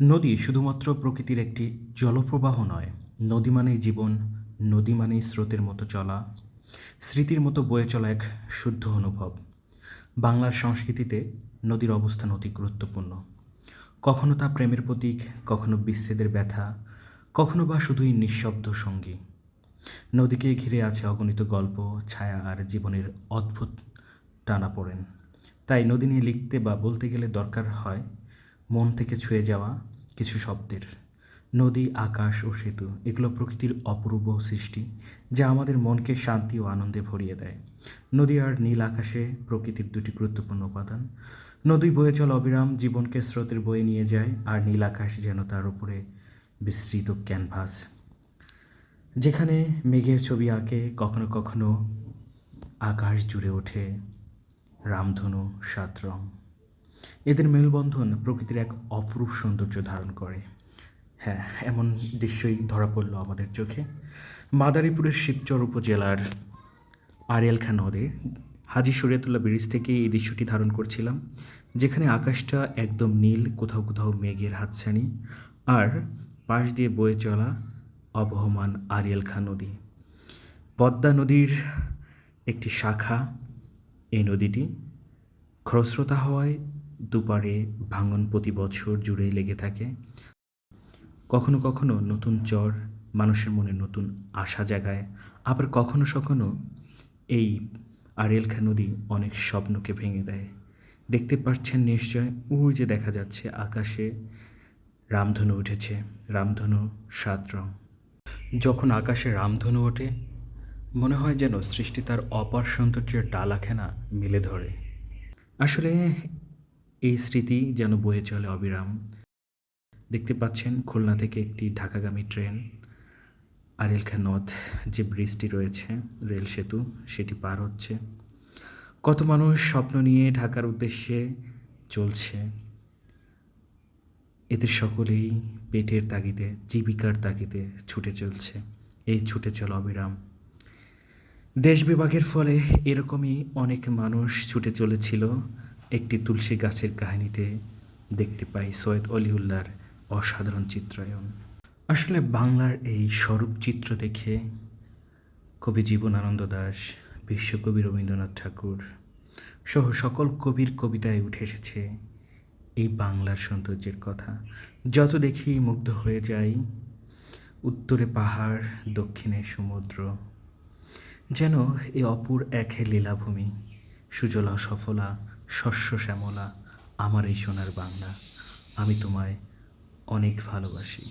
নদী শুধুমাত্র প্রকৃতির একটি জলপ্রবাহ নয়, নদী মানেই জীবন, নদী মানেই স্রোতের মতো চলা, স্মৃতির মতো বয়ে চলা এক শুদ্ধ অনুভব। বাংলার সংস্কৃতিতে নদীর অবস্থান অতি গুরুত্বপূর্ণ। কখনো তা প্রেমের প্রতীক, কখনো বিচ্ছেদের ব্যথা, কখনো বা শুধুই নিঃশব্দ সঙ্গী। নদীকে ঘিরে আছে অগণিত গল্প, ছায়া আর জীবনের অদ্ভুত টানা পড়েন। তাই নদী নিয়ে লিখতে বা বলতে গেলে দরকার হয় মন থেকে ছুঁয়ে যাওয়া কিছু শব্দের। নদী, আকাশ ও সেতু, এগুলো প্রকৃতির অপূর্ব সৃষ্টি, যা আমাদের মনকে শান্তি ও আনন্দে ভরিয়ে দেয়। নদী আর নীল আকাশে প্রকৃতির দুটি গুরুত্বপূর্ণ উপাদান। নদী বয়ে চল অবিরাম, জীবনকে স্রোতের বয়ে নিয়ে যায়, আর নীল আকাশ যেন তার উপরে বিস্তৃত ক্যানভাস। যেখানে মেঘের ছবি আঁকে, কখনো কখনো আকাশ জুড়ে ওঠে রামধনু সাত রং। এদের মেলবন্ধন প্রকৃতির এক অপরূপ সৌন্দর্য ধারণ করে। হ্যাঁ এমন দৃশ্যই ধরা পড়ল আমাদের চোখে। মাদারীপুরের শিবচর উপজেলার আরিয়ালখা নদে। হাজি শরিয়াতুল্লাহ ব্রিজ থেকে এই দৃশ্যটি ধারণ করছিলাম, যেখানে আকাশটা একদম নীল, কোথাও কোথাও মেঘের হাতছানি। আর পাশ দিয়ে বয়ে চলা অবহমান আরিয়াল খাঁ নদী। পদ্মা নদীর একটি শাখা এই নদীটি। খরস্রোতা হওয়ায় দুপারে ভাঙন প্রতি বছর জুড়ে লেগে থাকে। কখনো কখনো নতুন চর মানুষের মনে নতুন আশা জাগায়। আবার কখনো কখনো এই আরিয়ালখা নদী অনেক স্বপ্নকে ভেঙে দেয়। দেখতে পাচ্ছেন নিশ্চয়, ওই যে দেখা যাচ্ছে আকাশে রামধনু উঠেছে, রামধনু সাত রং। যখন আকাশে রামধনু ওঠে, মনে হয় যেন সৃষ্টি তার অপার সৌন্দর্যের ডালাখানা মিলে ধরে। আসলে এই স্মৃতি যেন বয়ে চলে অবিরাম। দেখতে পাচ্ছেন খুলনা থেকে একটি ঢাকাগামী ট্রেন আরিলখা নদ যে ব্রিজটি রয়েছে, রেল সেতু, সেটি পার হচ্ছে। কত মানুষ স্বপ্ন নিয়ে ঢাকার উদ্দেশ্যে চলছে। এদের সকলেই পেটের তাগিদে, জীবিকার তাগিদে ছুটে চলছে। এই ছুটে চল অবিরাম। দেশ বিভাগের ফলে এরকমই অনেক মানুষ ছুটে চলেছিল। একটি তুলসী গাছের কাহিনীতে দেখতে পাই সৈয়দ অলিউল্লাহর অসাধারণ চিত্রায়ন আসলে বাংলার এই স্বরূপ চিত্র দেখে কবি জীবনানন্দ দাস, বিশ্বকবি রবীন্দ্রনাথ ঠাকুর সহ সকল কবির কবিতায় উঠে এসেছে এই বাংলার সৌন্দর্যের কথা। যত দেখি মুগ্ধ হয়ে যাই, উত্তরে পাহাড়, দক্ষিণে সমুদ্র, যেন এ অপুর একে লীলাভূমি, সুজলা সফলা শস্য শ্যামলা আমার এই সোনার বাংলা। আমি তোমায় অনেক ভালোবাসি।